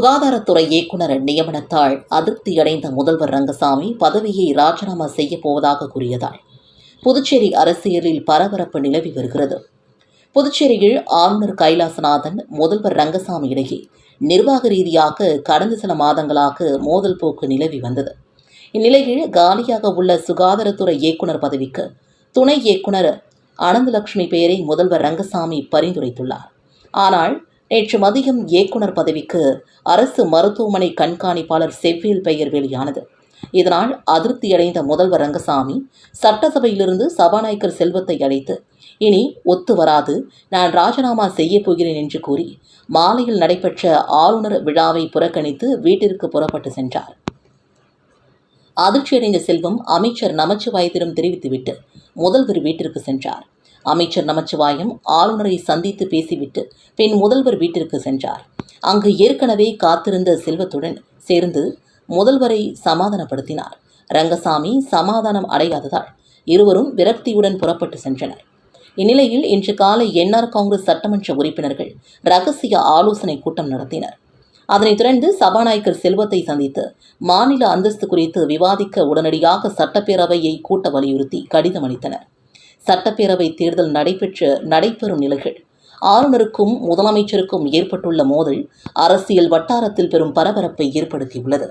சுகாதாரத்துறை இயக்குனர் நியமனத்தால் அதிருப்தியடைந்த முதல்வர் ரங்கசாமி பதவியை ராஜினாமா செய்யப் போவதாக கூறியதால் புதுச்சேரி அரசியலில் பரபரப்பு நிலவி வருகிறது. புதுச்சேரியில் ஆளுநர் கைலாசநாதன் முதல்வர் ரங்கசாமி இடையே நிர்வாக ரீதியாக கடந்த சில மாதங்களாக மோதல் போக்கு நிலவி வந்தது. இந்நிலையில் காலியாக உள்ள சுகாதாரத்துறை இயக்குனர் பதவிக்கு துணை இயக்குனர் அனந்தலட்சுமி பெயரை முதல்வர் ரங்கசாமி பரிந்துரைத்துள்ளார். ஆனால் நேற்று மதியம் இயக்குனர் பதவிக்கு அரசு மருத்துவமனை கண்காணிப்பாளர் செவ்வியல் பெயர் வெளியானது. இதனால் அதிருப்தியடைந்த முதல்வர் ரங்கசாமி சட்டசபையிலிருந்து சபாநாயகர் செல்வத்தை அழைத்து இனி ஒத்து வராது நான் ராஜினாமா செய்யப் போகிறேன் என்று கூறி மாலையில் நடைபெற்ற ஆளுநர் விழாவை புறக்கணித்து வீட்டிற்கு புறப்பட்டு சென்றார். அதிர்ச்சியடைந்த செல்வம் அமைச்சர் நமச்சிவாயத்திடம் தெரிவித்துவிட்டு முதல்வர் வீட்டிற்கு சென்றார். அமைச்சர் நமச்சிவாயம் ஆளுநரை சந்தித்து பேசிவிட்டு பின் முதல்வர் வீட்டிற்கு சென்றார். அங்கு ஏற்கனவே காத்திருந்த செல்வத்துடன் சேர்ந்து முதல்வரை சமாதானப்படுத்தினார். ரங்கசாமி சமாதானம் அடையாததால் இருவரும் விரக்தியுடன் புறப்பட்டு சென்றனர். இந்நிலையில் இன்று காலை என்ஆர் காங்கிரஸ் சட்டமன்ற உறுப்பினர்கள் ரகசிய ஆலோசனை கூட்டம் நடத்தினர். அதனைத் தொடர்ந்து சபாநாயகர் செல்வத்தை சந்தித்து மாநில அந்தஸ்து குறித்து விவாதிக்க உடனடியாக சட்டப்பேரவையை கூட்ட வலியுறுத்தி கடிதம் அளித்தனர். சட்டப்பேரவை தேர்தல் நடைபெற்று நடைபெறும் நிலைகள். ஆளுநருக்கும் முதலமைச்சருக்கும் ஏற்பட்டுள்ள மோதல் அரசியல் வட்டாரத்தில் பெரும் பரபரப்பை ஏற்படுத்தியுள்ளது.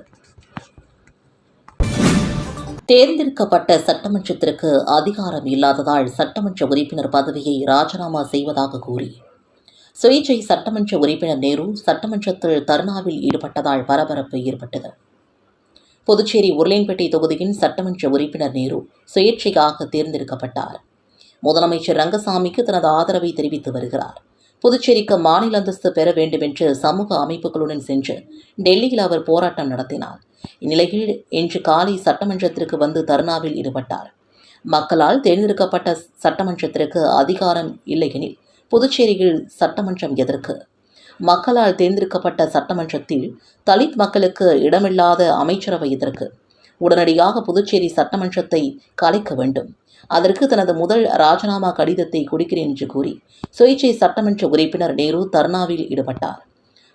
தேர்ந்தெடுக்கப்பட்ட சட்டமன்றத்திற்கு அதிகாரம் இல்லாததால் சட்டமன்ற உறுப்பினர் பதவியை ராஜினாமா செய்வதாக கூறி சுயேட்சை சட்டமன்ற உறுப்பினர் நேரு சட்டமன்றத்தில் தர்ணாவில் ஈடுபட்டதால் பரபரப்பு ஏற்பட்டது. புதுச்சேரி உருளையன்பேட்டை தொகுதியின் சட்டமன்ற உறுப்பினர் நேரு சுயேட்சையாக தேர்ந்தெடுக்கப்பட்டார். முதலமைச்சர் ரங்கசாமிக்கு தனது ஆதரவை தெரிவித்து வருகிறார். புதுச்சேரிக்கு மாநில அந்தஸ்து பெற வேண்டும் என்று சமூக அமைப்புகளுடன் சென்று டெல்லியில் அவர் போராட்டம் நடத்தினார். இந்நிலையில் இன்று காலை சட்டமன்றத்திற்கு வந்து தர்ணாவில் ஈடுபட்டார். மக்களால் தேர்ந்தெடுக்கப்பட்ட சட்டமன்றத்திற்கு அதிகாரம் இல்லையெனில் புதுச்சேரியில் சட்டமன்றம் எதற்கு? மக்களால் தேர்ந்தெடுக்கப்பட்ட சட்டமன்றத்தில் தலித் மக்களுக்கு இடமில்லாத அமைச்சரவை எதற்கு? உடனடியாக புதுச்சேரி சட்டமன்றத்தை கலைக்க வேண்டும். அதற்கு தனது முதல் ராஜினாமா கடிதத்தை கொடுக்கிறேன் என்று கூறி சுயேட்சை சட்டமன்ற உறுப்பினர் நேரு தர்ணாவில் ஈடுபட்டார்.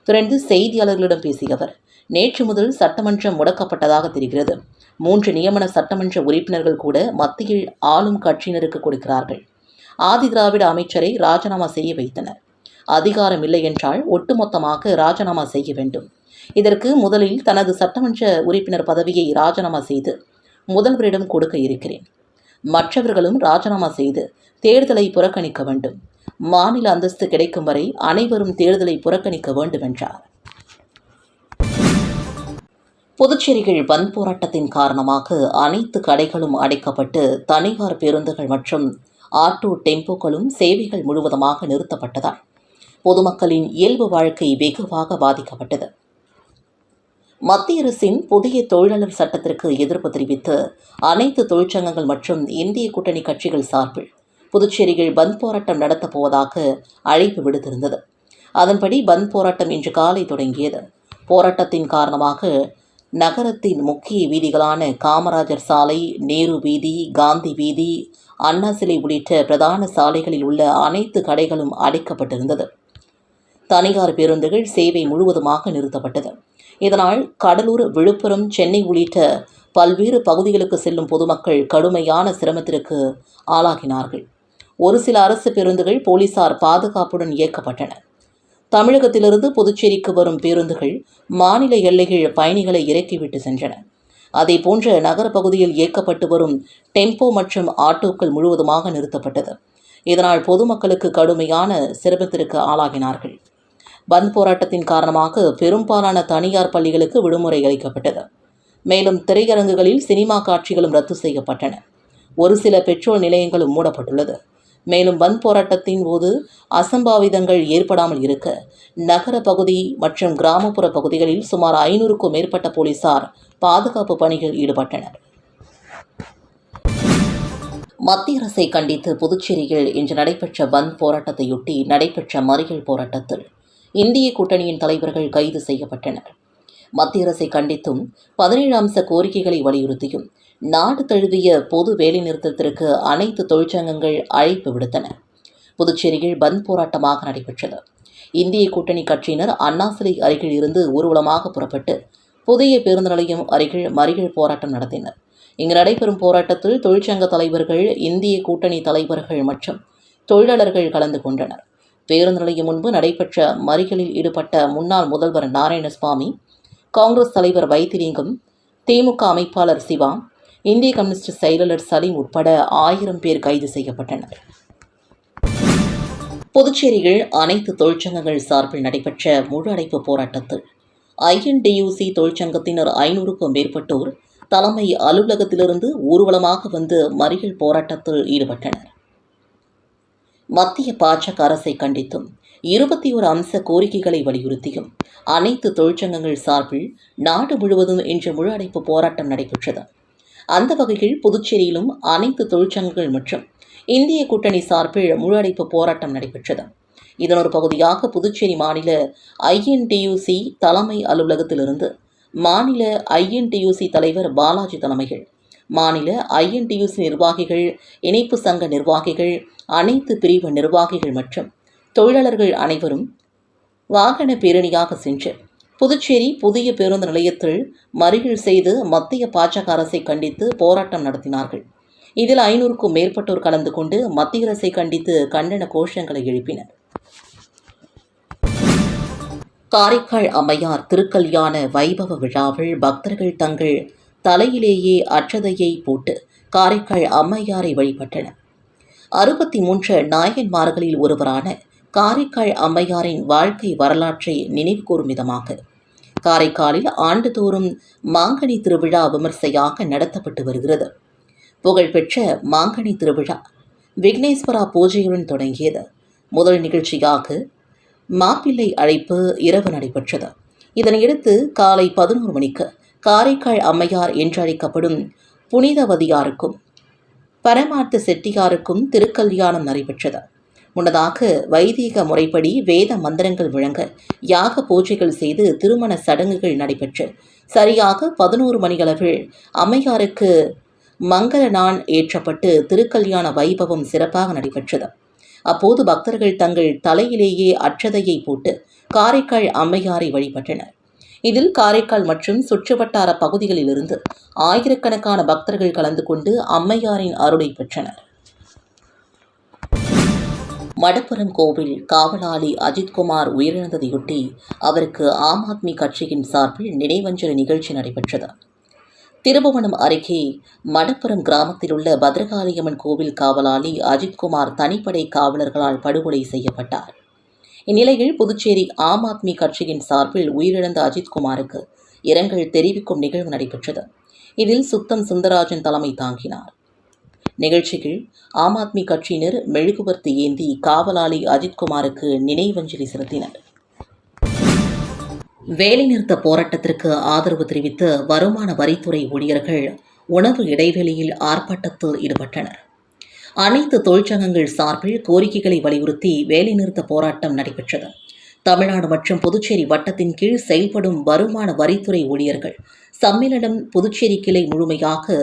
தொடர்ந்து செய்தியாளர்களிடம் பேசிய அவர் நேற்று முதல் சட்டமன்றம் முடக்கப்பட்டதாக தெரிகிறது. மூன்று நியமன சட்டமன்ற உறுப்பினர்கள் கூட மத்தியில் ஆளும் கட்சியினருக்கு கொடுக்கிறார்கள். ஆதி திராவிட அமைச்சரை ராஜினாமா செய்ய வைத்தனர். அதிகாரம் இல்லை என்றால் ஒட்டுமொத்தமாக ராஜினாமா செய்ய வேண்டும். இதற்கு முதலில் தனது சட்டமன்ற உறுப்பினர் பதவியை ராஜினாமா செய்து முதல்வரிடம் கொடுக்க இருக்கிறேன். மற்றவர்களும் ராஜினாமா செய்து தேர்தலை புறக்கணிக்க வேண்டும். மாநில அந்தஸ்து கிடைக்கும் வரை அனைவரும் தேர்தலை புறக்கணிக்க வேண்டும் என்றார் புதுச்சேரியில் பந்த் போராட்டத்தின் காரணமாக அனைத்து கடைகளும் அடைக்கப்பட்டு தனியார் பேருந்துகள் மற்றும் ஆட்டோ டெம்போக்களும் சேவைகள் முழுவதுமாக நிறுத்தப்பட்டதால் பொதுமக்களின் இயல்பு வாழ்க்கை வெகுவாக பாதிக்கப்பட்டது. மத்திய அரசின் புதிய தொழிலாளர் சட்டத்திற்கு எதிர்ப்பு தெரிவித்து அனைத்து தொழிற்சங்கங்கள் மற்றும் இந்திய கூட்டணி கட்சிகள் சார்பில் புதுச்சேரியில் பந்த் போராட்டம் நடத்தப் போவதாக அழைப்பு விடுத்திருந்தது. அதன்படி பந்த் போராட்டம் இன்று காலை தொடங்கியது. போராட்டத்தின் காரணமாக நகரத்தின் முக்கிய வீதிகளான காமராஜர் சாலை நேரு வீதி காந்தி வீதி அண்ணா சிலை உள்ளிட்ட பிரதான சாலைகளில் உள்ள அனைத்து கடைகளும் அடைக்கப்பட்டிருந்தது. தனியார் பேருந்துகள் சேவை முழுவதுமாக நிறுத்தப்பட்டது. இதனால் கடலூர் விழுப்புரம் சென்னை உள்ளிட்ட பல்வேறு பகுதிகளுக்கு செல்லும் பொதுமக்கள் கடுமையான சிரமத்திற்கு ஆளாகினார்கள். ஒரு சில அரசு பேருந்துகள் போலீசார் பாதுகாப்புடன் இயக்கப்பட்டன. தமிழகத்திலிருந்து புதுச்சேரிக்கு வரும் பேருந்துகள் மாநில எல்லைகள் பயணிகளை இறக்கிவிட்டு சென்றன. அதேபோன்ற நகர பகுதியில் இயக்கப்பட்டு வரும் டெம்போ மற்றும் ஆட்டோக்கள் முழுவதுமாக நிறுத்தப்பட்டது. இதனால் பொதுமக்களுக்கு கடுமையான சிரமத்திற்கு ஆளாகினார்கள். பந்த் போராட்டத்தின் காரணமாக பெரும்பாலான தனியார் பள்ளிகளுக்கு விடுமுறை அளிக்கப்பட்டது. மேலும் திரையரங்குகளில் சினிமா காட்சிகளும் ரத்து செய்யப்பட்டன. ஒரு சில பெட்ரோல் நிலையங்களும் மூடப்பட்டுள்ளது. மேலும் பந்த் போராட்டத்தின் போது அசம்பாவிதங்கள் ஏற்படாமல் இருக்க நகர பகுதி மற்றும் கிராமப்புற பகுதிகளில் சுமார் ஐநூறுக்கும் மேற்பட்ட போலீசார் பாதுகாப்பு பணியில் ஈடுபட்டனர். மத்திய அரசை கண்டித்து புதுச்சேரியில் இன்று நடைபெற்ற பந்த் போராட்டத்தையொட்டி நடைபெற்ற மறியல் போராட்டத்தில் இந்திய கூட்டணியின் தலைவர்கள் கைது செய்யப்பட்டனர். மத்திய அரசை கண்டித்தும் பதினேழு அம்ச கோரிக்கைகளை வலியுறுத்தியும் நாடு தழுவிய பொது வேலைநிறுத்தத்திற்கு அனைத்து தொழிற்சங்கங்கள் அழைப்பு விடுத்தன. புதுச்சேரியில் பந்த் போராட்டமாக நடைபெற்றது. இந்திய கூட்டணி கட்சியினர் அண்ணா சிலை அருகில் இருந்து ஊர்வலமாக புறப்பட்டு புதிய பேருந்து நிலையம் அருகில் மறியல் போராட்டம் நடத்தினர். இங்கு நடைபெறும் போராட்டத்தில் தொழிற்சங்க தலைவர்கள் இந்திய கூட்டணி தலைவர்கள் மற்றும் தொழிலாளர்கள் கலந்து கொண்டனர். பேருந்து நிலையம் முன்பு நடைபெற்ற மறிகளில் ஈடுபட்ட முன்னாள் முதல்வர் நாராயணசுவாமி காங்கிரஸ் தலைவர் வைத்திலிங்கம் திமுக அமைப்பாளர் சிவா இந்திய கம்யூனிஸ்ட் செயலாளர் சலீம் உட்பட ஆயிரம் பேர் கைது செய்யப்பட்டனர். புதுச்சேரியில் அனைத்து தொழிற்சங்கங்கள் சார்பில் நடைபெற்ற முழு அடைப்பு போராட்டத்தில் ஐஎன்டியூசி தொழிற்சங்கத்தினர் ஐநூறுக்கும் மேற்பட்டோர் தலைமை அலுவலகத்திலிருந்து ஊர்வலமாக வந்து மறியல் போராட்டத்தில் ஈடுபட்டனர். மத்திய பாஜக அரசை கண்டித்தும் இருபத்தி ஒரு அம்ச கோரிக்கைகளை வலியுறுத்தியும் அனைத்து தொழிற்சங்கங்கள் சார்பில் நாடு முழுவதும் இன்று முழு அடைப்பு போராட்டம் நடைபெற்றது. அந்த வகையில் புதுச்சேரியிலும் அனைத்து தொழிற்சங்கங்கள் மற்றும் இந்திய கூட்டணி சார்பில் முழு அடைப்பு போராட்டம் நடைபெற்றது. இதன் ஒரு பகுதியாக புதுச்சேரி மாநில ஐஎன்டியூசி தலைமை அலுவலகத்திலிருந்து மாநில ஐஎன்டியூசி தலைவர் பாலாஜி தலைமையில் மாநில ஐஎன்டியூசி நிர்வாகிகள் இணைப்பு சங்க நிர்வாகிகள் அனைத்து பிரிவு நிர்வாகிகள் மற்றும் தொழிலாளர்கள் அனைவரும் வாகன பேரணியாக சென்று புதுச்சேரி புதிய பேருந்து நிலையத்தில் மறியல் செய்து மத்திய பாஜக அரசை கண்டித்து போராட்டம் நடத்தினார்கள். இதில் ஐநூறுக்கும் மேற்பட்டோர் கலந்து கொண்டு மத்திய அரசை கண்டித்து கண்டன கோஷங்களை எழுப்பினர். காரைக்கால் அம்மையார் திருக்கல்யாண வைபவ விழாவில் பக்தர்கள் தங்கள் தலையிலேயே அற்றதையை போட்டு காரைக்கால் அம்மையாரை வழிபட்டனர். அறுபத்தி மூன்று நாயன்மார்களில் ஒருவரான காரைக்கால் அம்மையாரின் வாழ்க்கை வரலாற்றை நினைவுகூரும் விதமாக காரைக்காலில் ஆண்டுதோறும் மாங்கனி திருவிழா விமர்சையாக நடத்தப்பட்டு வருகிறது. புகழ்பெற்ற மாங்கனி திருவிழா விக்னேஸ்வரா பூஜையுடன் தொடங்கியது. முதல் நிகழ்ச்சியாக மாப்பிள்ளை அழைப்பு இரவு நடைபெற்றது. இதனையடுத்து காலை பதினோரு மணிக்கு காரைக்கால் அம்மையார் என்றழைக்கப்படும் புனிதவதியாருக்கும் பரமார்த்த செட்டியாருக்கும் திருக்கல்யாணம் நடைபெற்றது. முன்னதாக வைதீக முறைப்படி வேத மந்திரங்கள் விளங்க யாக பூஜைகள் செய்து திருமண சடங்குகள் நடைபெற்று சரியாக பதினோரு மணியளவில் அம்மையாருக்கு மங்கள நாள் ஏற்றப்பட்டு திருக்கல்யாண வைபவம் சிறப்பாக நடைபெற்றது. அப்போது பக்தர்கள் தங்கள் தலையிலேயே அற்றதையை போட்டு காரைக்கால் அம்மையாரை வழிபட்டனர். இதில் காரைக்கால் மற்றும் சுற்றுவட்டார பகுதிகளிலிருந்து ஆயிரக்கணக்கான பக்தர்கள் கலந்து கொண்டு அம்மையாரின் அருளை பெற்றனர். மடப்புரம் கோவில் காவலாளி அஜித்குமார் உயிரிழந்ததையொட்டி அவருக்கு ஆம் ஆத்மி கட்சியின் சார்பில் நினைவஞ்சலி நிகழ்ச்சி நடைபெற்றது. திருபுவனம் அருகே மடப்புரம் கிராமத்தில் உள்ள பத்ரகாளியம்மன் கோவில் காவலாளி அஜித்குமார் தனிப்படை காவலர்களால் படுகொலை செய்யப்பட்டார். இந்நிலையில் புதுச்சேரி ஆம் ஆத்மி கட்சியின் சார்பில் உயிரிழந்த அஜித்குமாருக்கு இரங்கல் தெரிவிக்கும் நிகழ்வு நடைபெற்றது. இதில் சுத்தம் சுந்தராஜன் தலைமை தாங்கினார். நிகழ்ச்சியில் ஆம் ஆத்மி கட்சியினர் மெழுகுவர்த்தி ஏந்தி காவலாளி அஜித்குமாருக்கு நினைவஞ்சலி செலுத்தினர். வேலைநிறுத்த போராட்டத்திற்கு ஆதரவு தெரிவித்து வருமான வரித்துறை ஊழியர்கள் உணவு இடைவெளியில் ஆர்ப்பாட்டத்தில் ஈடுபட்டனர். அனைத்து தொழிற்சங்கங்கள் சார்பில் கோரிக்கைகளை வலியுறுத்தி வேலைநிறுத்த போராட்டம் நடைபெற்றது. தமிழ்நாடு மற்றும் புதுச்சேரி வட்டத்தின் கீழ் செயல்படும் வருமான வரித்துறை ஊழியர்கள் சம்மேளனம் புதுச்சேரி கிளை முழுமையாக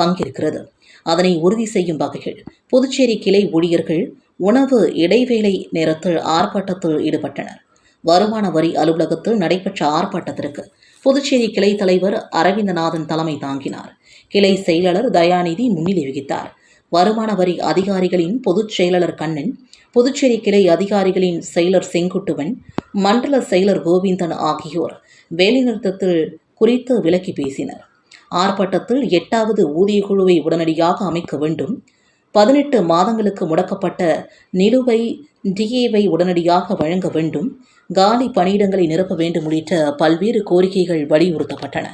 பங்கேற்கிறது. அதனை உறுதி செய்யும் வகையில் புதுச்சேரி கிளை ஊழியர்கள் உணவு இடைவேளை நேரத்தில் ஆர்ப்பாட்டத்தில் ஈடுபட்டனர். வருமான வரி அலுவலகத்தில் நடைபெற்ற ஆர்ப்பாட்டத்திற்கு புதுச்சேரி கிளை தலைவர் அரவிந்தநாதன் தலைமை தாங்கினார். கிளை செயலாளர் தயாநிதி முன்னிலை வகித்தார். வருமான வரி அதிகாரிகளின் பொதுச் செயலாளர் கண்ணன் புதுச்சேரி கிளை அதிகாரிகளின் செயலர் செங்குட்டுவன் மண்டல செயலர் கோவிந்தன் ஆகியோர் வேலைநிறுத்தத்தில் குறித்து விலக்கி பேசினர். ஆர்ப்பாட்டத்தில் எட்டாவது ஊதிய குழுவை உடனடியாக அமைக்க வேண்டும். பதினெட்டு மாதங்களுக்கு முடக்கப்பட்ட நிலுவை டிஏவை உடனடியாக வழங்க வேண்டும். காலி பணியிடங்களை நிரப்ப வேண்டும் உள்ளிட்ட பல்வேறு கோரிக்கைகள் வலியுறுத்தப்பட்டன.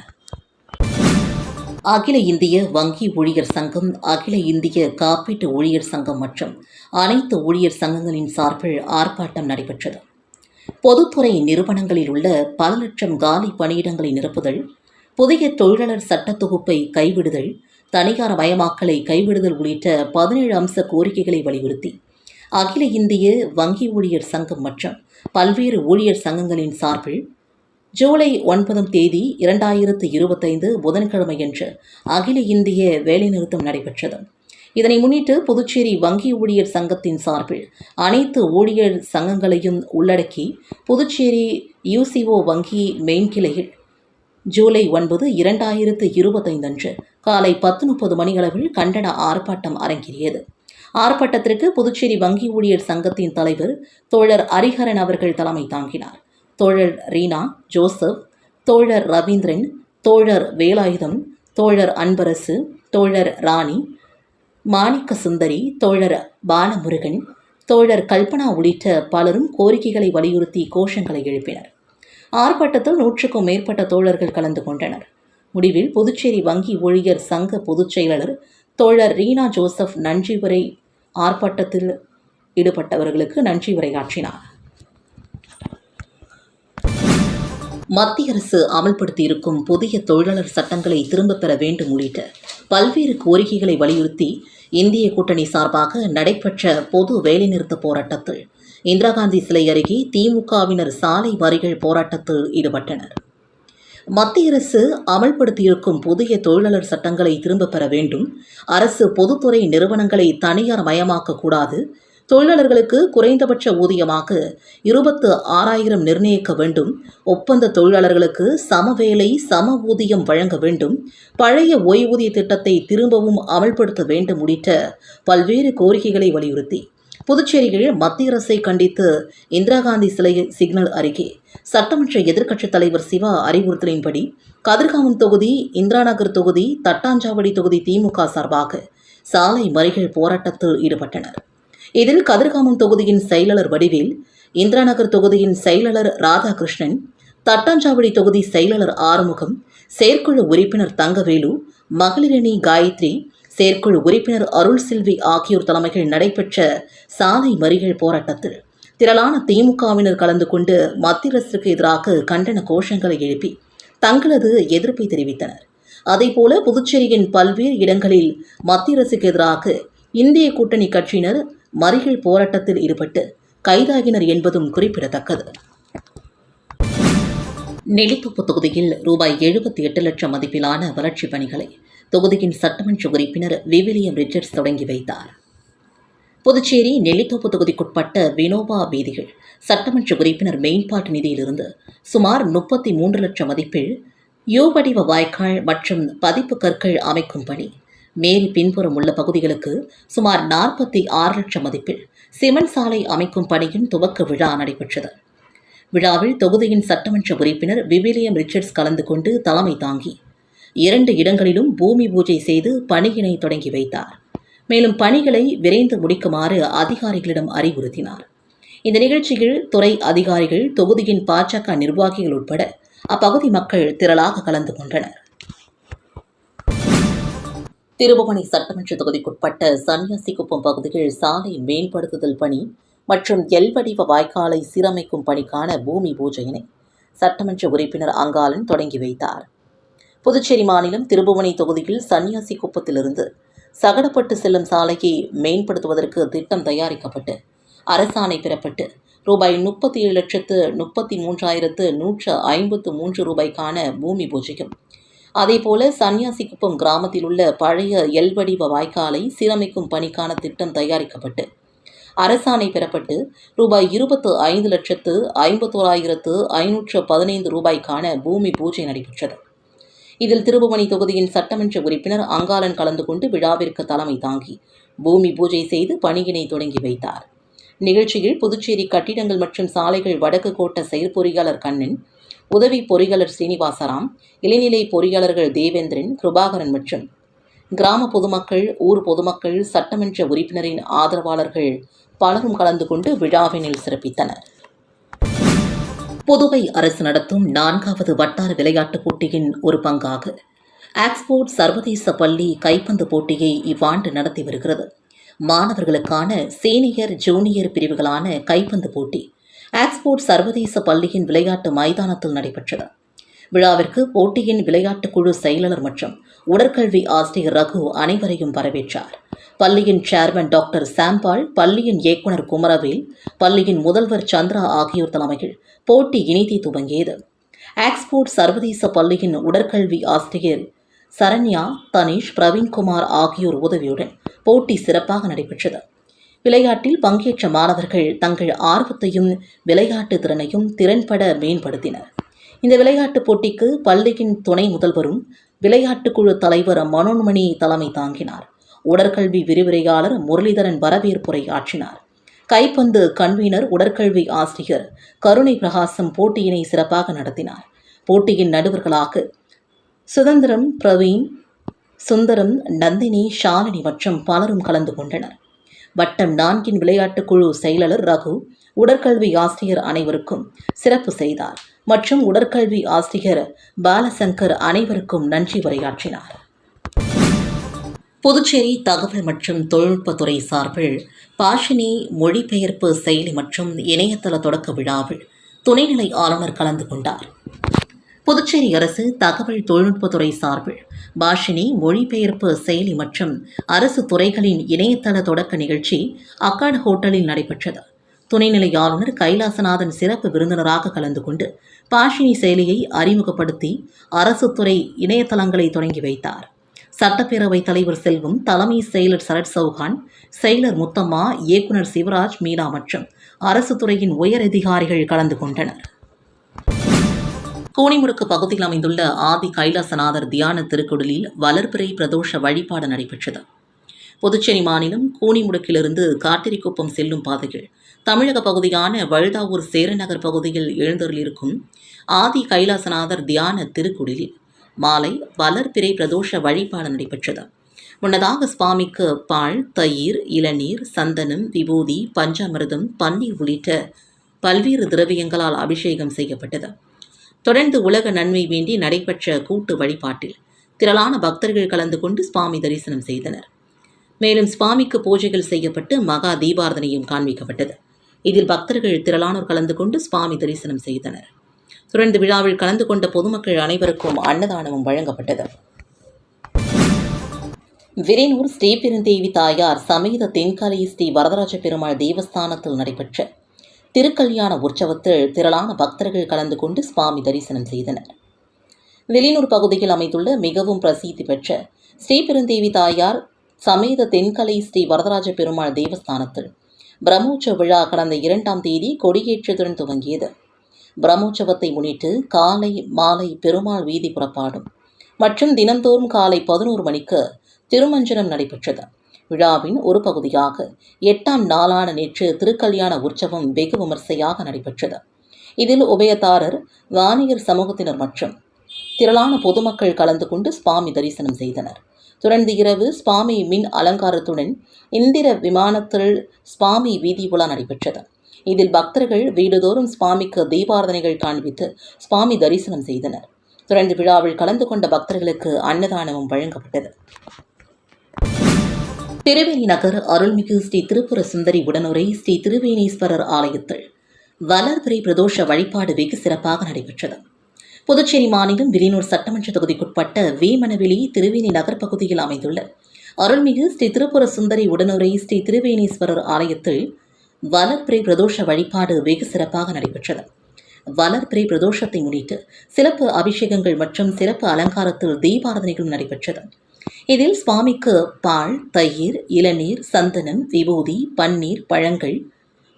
அகில இந்திய வங்கி ஊழியர் சங்கம் அகில இந்திய காப்பீட்டு ஊழியர் சங்கம் மற்றும் அனைத்து ஊழியர் சங்கங்களின் சார்பில் ஆர்ப்பாட்டம் நடைபெற்றது. பொதுத்துறை நிறுவனங்களில் உள்ள பல லட்சம் காலி பணியிடங்களை நிரப்புதல் புதிய தொழிலாளர் சட்ட தொகுப்பை கைவிடுதல் தனியார் மயமாக்கலை கைவிடுதல் உள்ளிட்ட பதினேழு அம்ச கோரிக்கைகளை வலியுறுத்தி அகில இந்திய வங்கி ஊழியர் சங்கம் மற்றும் பல்வேறு ஊழியர் சங்கங்களின் சார்பில் ஜூலை ஒன்பதாம் தேதி இரண்டாயிரத்து இருபத்தைந்து புதன்கிழமையன்று அகில இந்திய வேலைநிறுத்தம் நடைபெற்றது. இதனை முன்னிட்டு புதுச்சேரி வங்கி ஊழியர் சங்கத்தின் சார்பில் அனைத்து ஊழியர் சங்கங்களையும் உள்ளடக்கி புதுச்சேரி யூசிஓ வங்கி மெயின் கிளையில் ஜூலை ஒன்பது இரண்டாயிரத்து இருபத்தைந்து அன்று காலை பத்து முப்பது மணியளவில் கண்டன ஆர்ப்பாட்டம் அரங்கேறியது. ஆர்ப்பாட்டத்திற்கு புதுச்சேரி வங்கி ஊழியர் சங்கத்தின் தலைவர் தோழர் ஹரிஹரன் அவர்கள் தலைமை தாங்கினார். தோழர் ரீனா ஜோசப் தோழர் ரவீந்திரன் தோழர் வேலாயுதம் தோழர் அன்பரசு தோழர் ராணி மாணிக்க சுந்தரி தோழர் பாலமுருகன் தோழர் கல்பனா உள்ளிட்ட பலரும் கோரிக்கைகளை வலியுறுத்தி கோஷங்களை எழுப்பினர். ஆர்ப்பாட்டத்தில் நூற்றுக்கும் மேற்பட்ட தோழர்கள் கலந்து கொண்டனர். முடிவில் புதுச்சேரி வங்கி ஊழியர் சங்க பொதுச் செயலாளர் தோழர் ரீனா ஜோசப் நன்றி உரை ஆர்ப்பாட்டத்தில் ஈடுபட்டவர்களுக்கு நன்றி உரையாற்றினார். மத்திய அரசு அமல்படுத்தியிருக்கும் புதிய தொழிலாளர் சட்டங்களை திரும்பப் பெற வேண்டும் உள்ளிட்ட பல்வேறு கோரிக்கைகளை வலியுறுத்தி இந்திய கூட்டணி சார்பாக நடைபெற்ற பொது வேலைநிறுத்த போராட்டத்தில் இந்திரா காந்தி சிலை அருகே திமுகவினர் சாலை வரிகள் போராட்டத்தில் ஈடுபட்டனர். மத்திய அரசு அமல்படுத்தியிருக்கும் புதிய தொழிலாளர் சட்டங்களை திரும்பப் பெற வேண்டும். அரசு பொதுத்துறை நிறுவனங்களை தனியார் மயமாக்கக்கூடாது தொழிலாளர்களுக்கு குறைந்தபட்ச ஊதியமாக இருபத்து ஆறாயிரம் நிர்ணயிக்க வேண்டும். ஒப்பந்த தொழிலாளர்களுக்கு சமவேளை சம ஊதியம் வழங்க வேண்டும். பழைய ஓய்வூதிய திட்டத்தை திரும்பவும் அமல்படுத்த வேண்டும் உள்ளிட்ட பல்வேறு கோரிக்கைகளை வலியுறுத்தி புதுச்சேரியில் மத்திய அரசை கண்டித்து இந்திரா காந்தி சிலை சிக்னல் அருகே சட்டமன்ற எதிர்க்கட்சித் தலைவர் சிவா அறிவுறுத்தலின்படி கதிர்காமம் தொகுதி இந்திரா நகர் தொகுதி தட்டாஞ்சாவடி தொகுதி திமுக சார்பாக சாலை மறிகள் போராட்டத்தில் ஈடுபட்டனர். இதில் கதிர்காமம் தொகுதியின் செயலாளர் வடிவேல் இந்திராநகர் தொகுதியின் செயலாளர் ராதாகிருஷ்ணன் தட்டாஞ்சாவடி தொகுதி செயலாளர் ஆறுமுகம் செயற்குழு உறுப்பினர் தங்கவேலு மகளிரணி காயத்ரி செயற்குழு உறுப்பினர் அருள் செல்வி ஆகியோர் தலைமையில் நடைபெற்ற சாலை மறியல் போராட்டத்தில் திரளான திமுகவினர் கலந்து கொண்டு மத்திய அரசுக்கு எதிராக கண்டன கோஷங்களை எழுப்பி தங்களது எதிர்ப்பை தெரிவித்தனர். அதேபோல புதுச்சேரியின் பல்வேறு இடங்களில் மத்திய அரசுக்கு எதிராக இந்திய கூட்டணி கட்சியினர் மறியல் போராட்டத்தில் ஈடுபட்டு கைதாகினர் என்பதும் குறிப்பிடத்தக்கது. நெல்லித்தோப்பு தொகுதியில் ரூபாய் எழுபத்தி எட்டு லட்சம் மதிப்பிலான வளர்ச்சிப் பணிகளை தொகுதியின் சட்டமன்ற உறுப்பினர் விவிலியம் ரிச்சர்ட்ஸ் தொடங்கி வைத்தார். புதுச்சேரி நெல்லித்தோப்பு தொகுதிக்குட்பட்ட வினோபா வீதிகள் சட்டமன்ற உறுப்பினர் மெயின்பாட்டு நிதியிலிருந்து சுமார் முப்பத்தி மூன்று லட்சம் மதிப்பில் யூ வடிவ வாய்க்கால் மற்றும் பதிப்பு கற்கள் அமைக்கும் பணி மேரி பின்புறம் உள்ள பகுதிகளுக்கு சுமார் நாற்பத்தி ஆறு லட்சம் மதிப்பில் சிமெண்ட் சாலை அமைக்கும் பணியின் துவக்க விழா நடைபெற்றது. விழாவில் தொகுதியின் சட்டமன்ற உறுப்பினர் விவிலியம் ரிச்சர்ட்ஸ் கலந்து கொண்டு தலைமை தாங்கி இரண்டு இடங்களிலும் பூமி பூஜை செய்து பணியினை தொடங்கி வைத்தார். மேலும் பணிகளை விரைந்து முடிக்குமாறு அதிகாரிகளிடம் அறிவுறுத்தினார். இந்த நிகழ்ச்சியில் துறை அதிகாரிகள் தொகுதியின் பாஜக நிர்வாகிகள் உட்பட அப்பகுதி மக்கள் திரளாக கலந்து கொண்டனர். திருபுவனை சட்டமன்ற தொகுதிக்குட்பட்ட சன்னியாசிக்குப்பம் பகுதியில் சாலை மேம்படுத்துதல் பணி மற்றும் எல் வடிவ வாய்க்காலை சீரமைக்கும் பணிக்கான பூமி பூஜையினை சட்டமன்ற உறுப்பினர் அங்காளன் தொடங்கி வைத்தார். புதுச்சேரி மாநிலம் திருபுவனை தொகுதியில் சன்னியாசிக்குப்பத்திலிருந்து சகடப்பட்டு செல்லும் சாலையை மேம்படுத்துவதற்கு திட்டம் தயாரிக்கப்பட்டு அரசாணை பெறப்பட்டு ரூபாய் முப்பத்தி ஏழு லட்சத்து முப்பத்தி மூன்றாயிரத்து நூற்று ஐம்பத்து மூன்று ரூபாய்க்கான பூமி பூஜையும் அதேபோல சன்னியாசிக்குப்பம் கிராமத்தில் உள்ள பழைய எல் வடிவ வாய்க்காலை சீரமைக்கும் பணிக்கான திட்டம் தயாரிக்கப்பட்டு அரசாணை பெறப்பட்டு ரூபாய் இருபத்து ஐந்து லட்சத்து ஐம்பத்தோராயிரத்து ஐநூற்று பதினைந்து ரூபாய்க்கான பூமி பூஜை நடைபெற்றது. இதில் திருபுவனி தொகுதியின் சட்டமன்ற உறுப்பினர் அங்காளன் கலந்து கொண்டு விழாவிற்கு தலைமை தாங்கி பூமி பூஜை செய்து பணியினை தொடங்கி வைத்தார். நிகழ்ச்சியில் புதுச்சேரி கட்டிடங்கள் மற்றும் சாலைகள் வடக்கு கோட்ட செயற்பொறியாளர் கண்ணன் உதவி பொறியாளர் சீனிவாசராம் இளைநிலை பொறியாளர்கள் தேவேந்திரன் கிருபாகரன் மற்றும் கிராம பொதுமக்கள் ஊர் பொதுமக்கள் சட்டமன்ற உறுப்பினரின் ஆதரவாளர்கள் பலரும் கலந்து கொண்டு விழாவினில் சிறப்பித்தனர். புதுவை அரசு நடத்தும் நான்காவது வட்டார விளையாட்டுப் போட்டியின் ஒரு பங்காக ஆக்ஸ்போர்ட் சர்வதேச பள்ளி கைப்பந்து போட்டியை இவ்வாண்டு நடத்தி வருகிறது. மாணவர்களுக்கான சீனியர் ஜூனியர் பிரிவுகளான கைப்பந்து போட்டி ஆக்ஸ்போர்ட் சர்வதேச பள்ளியின் விளையாட்டு மைதானத்தில் நடைபெற்றது. விழாவிற்கு போட்டியின் விளையாட்டு குழு செயலாளர் மற்றும் உடற்கல்வி ஆசிரியர் ரகு அனைவரையும் வரவேற்றார். பள்ளியின் சேர்மன் டாக்டர் சாம்பால் பள்ளியின் இயக்குனர் குமரவேல் பள்ளியின் முதல்வர் சந்திரா ஆகியோர் தலைமையில் போட்டி இனிதி துவங்கியது. ஆக்ஸ்போர்ட் சர்வதேச பள்ளியின் உடற்கல்வி ஆசிரியர் சரண்யா தனிஷ் பிரவீன்குமார் ஆகியோர் உதவியுடன் போட்டி சிறப்பாக நடைபெற்றது. விளையாட்டில் பங்கேற்ற மாணவர்கள் தங்கள் ஆர்வத்தையும் விளையாட்டு திறனையும் திறன்பட மேம்படுத்தினர். இந்த விளையாட்டுப் போட்டிக்கு பள்ளியின் துணை முதல்வரும் விளையாட்டுக்குழு தலைவர் மனோன்மணி தலைமை தாங்கினார். உடற்கல்வி விரிவுரையாளர் முரளிதரன் வரவேற்புரை ஆற்றினார். கைப்பந்து கன்வீனர் உடற்கல்வி ஆசிரியர் கருணை பிரகாசம் போட்டியினை சிறப்பாக நடத்தினார். போட்டியின் நடுவர்களாக சுதந்திரம் பிரவீன் சுந்தரம் நந்தினி ஷாலினி மற்றும் பலரும் கலந்து கொண்டனர். வட்டம் நான்கின் விளையாட்டுக் குழு செயலாளர் ரகு உடற்கல்வி ஆசிரியர் அனைவருக்கும் சிறப்பு செய்தார் மற்றும் உடற்கல்வி ஆசிரியர் பாலசங்கர் அனைவருக்கும் நன்றி உரையாற்றினார். புதுச்சேரி தகவல் மற்றும் தொழில்நுட்பத்துறை சார்பில் பாஷினி மொழிபெயர்ப்பு செயலி மற்றும் இணையதள தொடக்க விழாவில் துணைநிலை ஆளுநர் கலந்து கொண்டார். புதுச்சேரி அரசு தகவல் தொழில்நுட்பத்துறை சார்பில் பாஷினி மொழிபெயர்ப்பு செயலி மற்றும் அரசு துறைகளின் இணையதள தொடக்க நிகழ்ச்சி அக்காட் ஹோட்டலில் நடைபெற்றது. துணைநிலை ஆளுநர் கைலாசநாதன் சிறப்பு விருந்தினராக கலந்து கொண்டு பாஷினி செயலியை அறிமுகப்படுத்தி அரசு துறை இணையதளங்களை தொடங்கி வைத்தார். சட்டப்பேரவைத் தலைவர் செல்வம் தலைமை செயலர் சரத் சௌஹான் செயலர் முத்தம்மா இயக்குனர் சிவராஜ் மீனா மற்றும் அரசு துறையின் உயரதிகாரிகள் கலந்து கொண்டனர். கூனிமுடுக்கு பகுதியில் அமைந்துள்ள ஆதி கைலாசநாதர் தியான திருக்குடலில் வளர்பிறை பிரதோஷ வழிபாடு நடைபெற்றது. புதுச்சேரி மாநிலம் கூனிமுடுக்கிலிருந்து காட்டிரிக்குப்பம் செல்லும் பாதையில் தமிழக பகுதியான வழுதாவூர் சேரநகர் பகுதியில் எழுந்தருளிருக்கும் ஆதி கைலாசநாதர் தியான திருக்குடலில் மாலை வளர்பிறை பிரதோஷ வழிபாடு நடைபெற்றது. முன்னதாக சுவாமிக்கு பால் தயிர் இளநீர் சந்தனம் விபூதி பஞ்சாமிர்தம் பன்னீர் உள்ளிட்ட பல்வேறு திரவியங்களால் அபிஷேகம் செய்யப்பட்டது. தொடர்ந்து உலக நன்மை வேண்டி நடைபெற்ற கூட்டு வழிபாட்டில் திரளான பக்தர்கள் கலந்து கொண்டு சுவாமி தரிசனம் செய்தனர். மேலும் சுவாமிக்கு பூஜைகள் செய்யப்பட்டு மகா தீபாரதனையும் காண்பிக்கப்பட்டது. இதில் பக்தர்கள் திரளானோர் கலந்து கொண்டு சுவாமி தரிசனம் செய்தனர். தொடர்ந்து விழாவில் கலந்து கொண்ட பொதுமக்கள் அனைவருக்கும் அன்னதானமும் வழங்கப்பட்டது. விரைனூர் ஸ்ரீபெருந்தேவி தாயார் சமேத தென்காலி ஸ்ரீ வரதராஜ பெருமாள் தேவஸ்தானத்தில் நடைபெற்ற திருக்கல்யாண உற்சவத்தில் திரளான பக்தர்கள் கலந்து கொண்டு சுவாமி தரிசனம் செய்தனர். வெளியூர் பகுதியில் அமைந்துள்ள மிகவும் பிரசித்தி பெற்ற ஸ்ரீபெருந்தேவி தாயார் சமேத தென்கலை ஸ்ரீ வரதராஜ பெருமாள் தேவஸ்தானத்தில் பிரம்மோற்சவ விழா கடந்த இரண்டாம் தேதி கொடியேற்றத்துடன் துவங்கியது. பிரம்மோற்சவத்தை முன்னிட்டு காலை மாலை பெருமாள் வீதி புறப்பாடும் மற்றும் தினந்தோறும் காலை பதினோரு மணிக்கு திருமஞ்சனம் நடைபெற்றது. விழாவின் ஒரு பகுதியாக எட்டாம் நாளான நேற்று திருக்கல்யாண உற்சவம் வெகு விமர்சையாக நடைபெற்றது. இதில் உபயதாரர் வாணியர் சமூகத்தினர் மற்றும் திரளான பொதுமக்கள் கலந்து கொண்டு சுவாமி தரிசனம் செய்தனர். தொடர்ந்து இரவு சுவாமி மின் அலங்காரத்துடன் இந்திர விமானத்தில் சுவாமி வீதி உலா நடைபெற்றது. இதில் பக்தர்கள் வீடுதோறும் சுவாமிக்கு தீபாரதனைகள் காண்பித்து சுவாமி தரிசனம் செய்தனர். தொடர்ந்து விழாவில் கலந்து கொண்ட பக்தர்களுக்கு அன்னதானமும் வழங்கப்பட்டது. திருவேணி நகர் அருள்மிகு ஸ்ரீ திருப்புர சுந்தரி உடனுரை ஸ்ரீ திருவேணீஸ்வரர் ஆலயத்தில் வளர்பிறை பிரதோஷ வழிபாடு வெகு சிறப்பாக நடைபெற்றது. புதுச்சேரி மாநிலம் விலினூர் சட்டமன்ற தொகுதிக்குட்பட்ட வேமனவெளி திருவேணி நகர் பகுதியில் அமைந்துள்ள அருள்மிகு ஸ்ரீ திருப்புர சுந்தரி உடனுரை ஸ்ரீ திருவேணீஸ்வரர் ஆலயத்தில் வளர்பிறை பிரதோஷ வழிபாடு வெகு சிறப்பாக நடைபெற்றது. வளர்பிறை பிரதோஷத்தை முன்னிட்டு சிறப்பு அபிஷேகங்கள் மற்றும் சிறப்பு அலங்காரத்தில் தீபாரதனைகளும் நடைபெற்றது. இதில் சுவாமிக்கு பால் தயிர் இளநீர் சந்தனம் விபூதி பன்னீர் பழங்கள்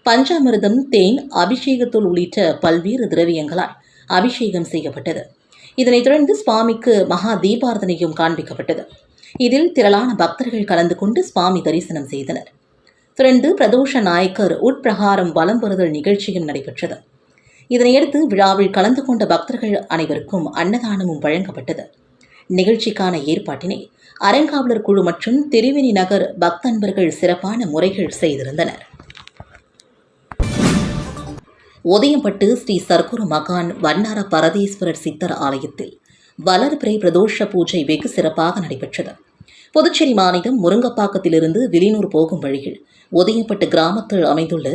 பஞ்சாமிர்தம் தேன் அபிஷேகத்தூள் உள்ளிட்ட பல்வேறு திரவியங்களால் அபிஷேகம் செய்யப்பட்டது. இதனைத் தொடர்ந்து சுவாமிக்கு மகா தீபாரதனையும் காண்பிக்கப்பட்டது. இதில் திரளான பக்தர்கள் கலந்து கொண்டு சுவாமி தரிசனம் செய்தனர். தொடர்ந்து பிரதோஷ நாயக்கர் உட்பிரகாரம் வலம் பெறுதல் நிகழ்ச்சியும் நடைபெற்றது. இதனையடுத்து விழாவில் கலந்து கொண்ட பக்தர்கள் அனைவருக்கும் அன்னதானமும் வழங்கப்பட்டது. நிகழ்ச்சிக்கான ஏற்பாட்டினை அறங்காவலர் குழு மற்றும் திருவேணி நகர் பக்தன்பர்கள் சிறப்பான முறைகள் செய்திருந்தனர். உதயம்பட்டு ஸ்ரீ சர்க்குரு மகான் வண்ணார பரதேஸ்வரர் சித்தர் ஆலயத்தில் வளர்பிறை பிரதோஷ பூஜை வெகு சிறப்பாக நடைபெற்றது. புதுச்சேரி மாநிலம் முருங்கப்பாக்கத்திலிருந்து விலினூர் போகும் வழியில் உதயம்பட்டு கிராமத்தில் அமைந்துள்ள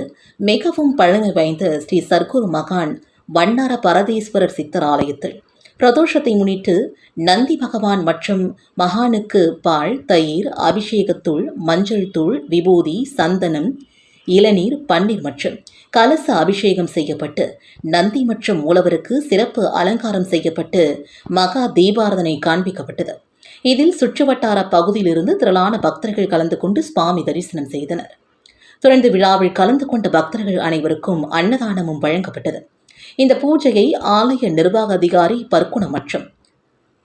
மிகவும் பழமை வாய்ந்த ஸ்ரீ சர்க்குரு மகான் வண்ணார பரதேஸ்வரர் சித்தர் ஆலயத்தில் பிரதோஷத்தை முன்னிட்டு நந்தி பகவான் மற்றும் மகானுக்கு பால் தயிர் அபிஷேகத்தூள் மஞ்சள் தூள் விபூதி சந்தனம் இளநீர் பன்னீர் மற்றும் கலச அபிஷேகம் செய்யப்பட்டு நந்தி மற்றும் மூலவருக்கு சிறப்பு அலங்காரம் செய்யப்பட்டு மகா தீபாரதனை காண்பிக்கப்பட்டது. இதில் சுற்றுவட்டார பகுதியிலிருந்து திரளான பக்தர்கள் கலந்து கொண்டு சுவாமி தரிசனம் செய்தனர். தொடர்ந்து விழாவில் கலந்து கொண்ட பக்தர்கள் அனைவருக்கும் அன்னதானமும் வழங்கப்பட்டது. இந்த பூஜையை ஆலய நிர்வாக அதிகாரி பர்க்குணம் மற்றும்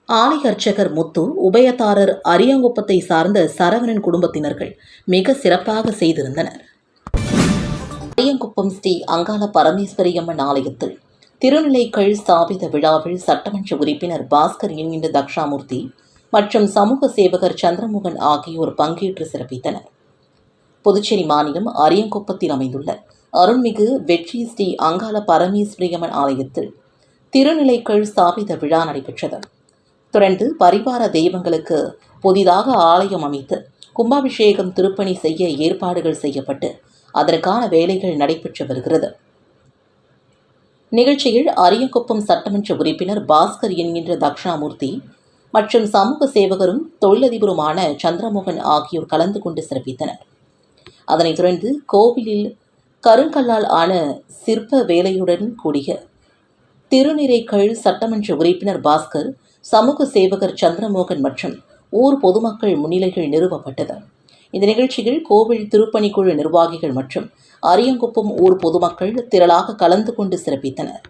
ஆலய அர்ச்சகர் முத்து உபயதாரர் அரியங்குப்பத்தை சார்ந்த சரவணன் குடும்பத்தினர்கள் மிக சிறப்பாக செய்திருந்தனர். அரியங்குப்பம் ஸ்ரீ அங்காள பரமேஸ்வரியம்மன் ஆலயத்தில் திருநிலைக்கள் ஸ்தாபித விழாவில் சட்டமன்ற உறுப்பினர் பாஸ்கர் என்கின்ற தக்ஷாமூர்த்தி மற்றும் சமூக சேவகர் சந்திரமோகன் ஆகியோர் பங்கேற்று சிறப்பித்தனர். புதுச்சேரி மாநிலம் அரியங்குப்பத்தில் அமைந்துள்ள அருள்மிகு வெற்றி ஸ்ரீ அங்காள பரமேஸ்வரியம்மன் ஆலயத்தில் திருநிலைக்கள் ஸ்தாபித விழா நடைபெற்றது. தொடர்ந்து பரிவார தெய்வங்களுக்கு புதிதாக ஆலயம் அமைத்து கும்பாபிஷேகம் திருப்பணி செய்ய ஏற்பாடுகள் செய்யப்பட்டு அதற்கான வேலைகள் நடைபெற்று வருகிறது. நிகழ்ச்சியில் அரியங்குப்பம் சட்டமன்ற உறுப்பினர் பாஸ்கர் என்கின்ற தக்ஷணாமூர்த்தி மற்றும் சமூக சேவகரும் தொழிலதிபருமான சந்திரமோகன் ஆகியோர் கலந்து கொண்டு சிறப்பித்தனர். அதனைத் தொடர்ந்து கோவிலில் கருங்கல்லால் ஆன சிற்ப வேலையுடன் கூடிய திருநிறைக்கள் சட்டமன்ற உறுப்பினர் பாஸ்கர் சமூக சேவகர் சந்திரமோகன் மற்றும் ஊர் பொதுமக்கள் முன்னிலைகள் நிறுவப்பட்டது. இந்த நிகழ்ச்சியில் கோவில் திருப்பணிக்குழு நிர்வாகிகள் மற்றும் அரியங்குப்பம் ஊர் பொதுமக்கள் திரளாக கலந்து கொண்டு சிறப்பித்தனர்.